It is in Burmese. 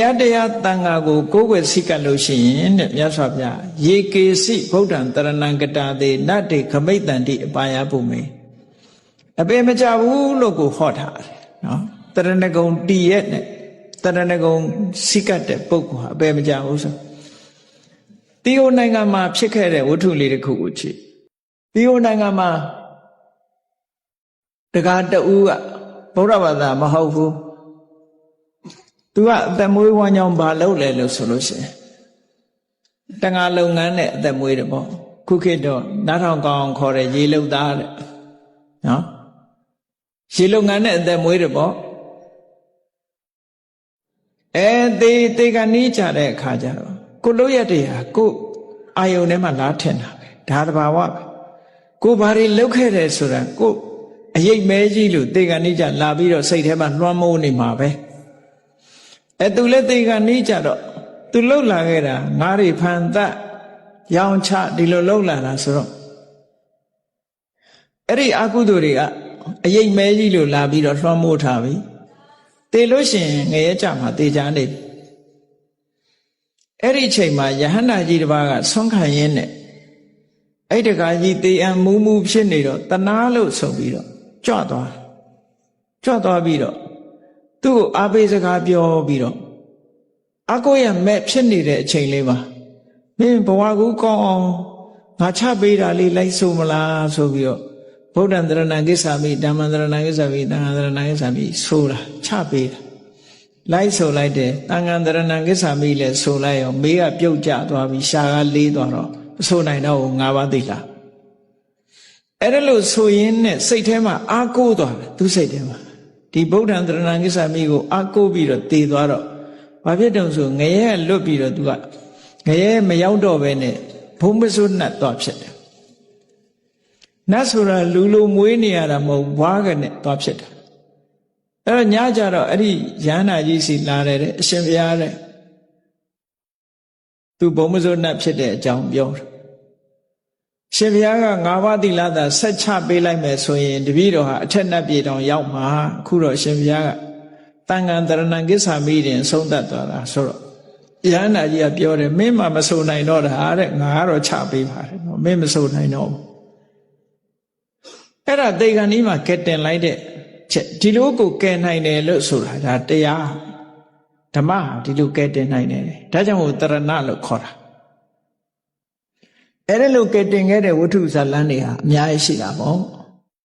ရတရားတန်ဃာကိုကိုးကွယ်စိတ်ကပ်လို့ရှိရင်တဲ့မြတ်စွာဘုရားယေကေစိဗုဒ္ဓံတရဏံကတာတေနတ်တေခမိတ်တန်တိအပါယပုမေအပေမကြဘူးလို့ကိုဟောထားတယ်နော်တရဏဂုံတည်ရဲ့နဲ့တရဏဂုံစိတ်ကပ်တဲ့ပုဂ္ဂိုလ်ဟာအပေမကြဘူးဆိုတီယိုနိုင်ငံမှာဖြစ်ခဲ့တဲ့ဝတ္ထုလေးတစ်ခုကိုကြည့်တီယိုနိုင်ငံမှာတက္ကတူကဗုဒ္ဓဘာသာမဟုတ်ဘူး သူကအသက်မွေးဝမ်းကြောင်းဘာလုပ်လဲလို့ဆိုလို့ရှိရင်တန်ဃာလုပ်ငန်းနဲ့အသက်မွေးတယ်ပေါ့ခုခေတ်တော့နားထောင်ကောင်းခေါ်တဲ့ရေလုံသားတဲ့နော်ရေလုပ်ငန်းနဲ့အသက်မွေးတယ်ပေါ့အဲတေတေကနီးကြတဲ့အခါကျတော့ကိုလို့ရတဲ့ဟာကိုအာယုန်ထဲမှာလားထင်တာပဲဒါတဘာဝပဲကိုဘာတွေလုပ်ခဲ့တယ်ဆိုတာကိုအယိတ်မဲကြီးလို့တေကနီးကြလာပြီးတော့စိတ်ထဲမှာလွှမ်းမိုးနေမှာပဲ အဲသူလည်းတေကနီးကြတော့သူလှုပ်လာခဲ့တာငါးတွေဖန်သက်ရောင်ချဒီလိုလှုပ်လာတာဆိုတော့အဲ့ဒီအကုသိုလ်တွေကအယိတ်မဲကြီးလို့လာပြီးတော့လွှမ်းမိုးထားပြီတေလို့ရှိရင်ငရဲကြမှာတေချာနေပြီအဲ့ဒီအချိန်မှာယဟန္တာကြီးတစ်ပါးကဆွမ်းခံရင်းနဲ့အဲ့တကာကြီးတေအံမူးမူးဖြစ်နေတော့တနာလို့ဆိုပြီးတော့ကြွသွားကြွသွားပြီးတော့ သူ့ကိုအားပေးစကားပြောပြီးတော့အကိုရမဲ့ဖြစ်နေတဲ့အချိန်လေးမှာမင်းဘဝကူကောင်းအောင်ငါချပေးတာလေးလိုက်ဆိုမလားဆိုပြီးတော့ဗုဒ္ဓံတရဏံကိစ္ဆာမိဓမ္မံတရဏံကိစ္ဆာမိသံဃာတရဏံကိစ္ဆာမိဆိုတာချပေးတာလိုက်ဆိုလိုက်တယ်တန်ဃာတရဏံကိစ္ဆာမိလည်းဆိုလိုက်ရောမေးကပြုတ်ကျသွားပြီးရှာကလေးသွားတော့မဆိုနိုင်တော့ငါးပါးသိလားအဲ့ဒါလို့ဆိုရင်းနဲ့စိတ်ထဲမှာအာကိုးသွားတယ်သူစိတ်ထဲမှာ ဒီဗုဒ္ဓံတရဏံကိစ္ဆာမိကိုအာကိုးပြီးတော့တည်သွားတော့ဘာဖြစ်တုံဆိုငရဲလွတ်ပြီးတော့သူကငရဲမရောက်တော့ပဲနဲ့ဘုံမစွတ်နှတ်သွားဖြစ်တယ်နတ်ဆိုတာလူလိုမွေးနေရတာမဟုတ်ဘွားကနဲ့သွားဖြစ်တာအဲ့တော့ညကြတော့အဲ့ဒီရဟန္တာကြီးစီလာတယ်တဲ့အရှင်ဘုရားတဲ့သူဘုံမစိုးနတ်ဖြစ်တဲ့အကြောင်းပြောတယ် ရှင်ဘုရားကငါးပါးသီလသာဆက်ချပေးလိုက်မယ်ဆိုရင်တပည့်တော်ဟာအထက်နတ်ပြည်တော်ရောက်မှာအခုတော့ရှင်ဘုရားကတန်ခံတရဏံကိစ္ဆာမိတင်ဆုံးသက်သွားတာဆိုတော့ရဟန္တာကြီးကပြောတယ်မင်းမှမဆိုနိုင်တော့တာတဲ့ငါကတော့ချပေးပါတယ်နော်မင်းမဆိုနိုင်တော့ဘူးအဲ့ဒါတေဂန်ကြီးမှာကဲတင်လိုက်တဲ့ချက်ဒီလိုကိုကဲနိုင်တယ်လို့ဆိုတာဒါတရားဓမ္မဟာဒီလိုကဲတင်နိုင်တယ်ဒါကြောင့်မို့တရဏလို့ခေါ်တာ အဲ့ဒါလို့ကဲတင်ခဲ့တဲ့ဝတ္ထုဇာလန်းတွေဟာအများကြီးရှိတာပေါ့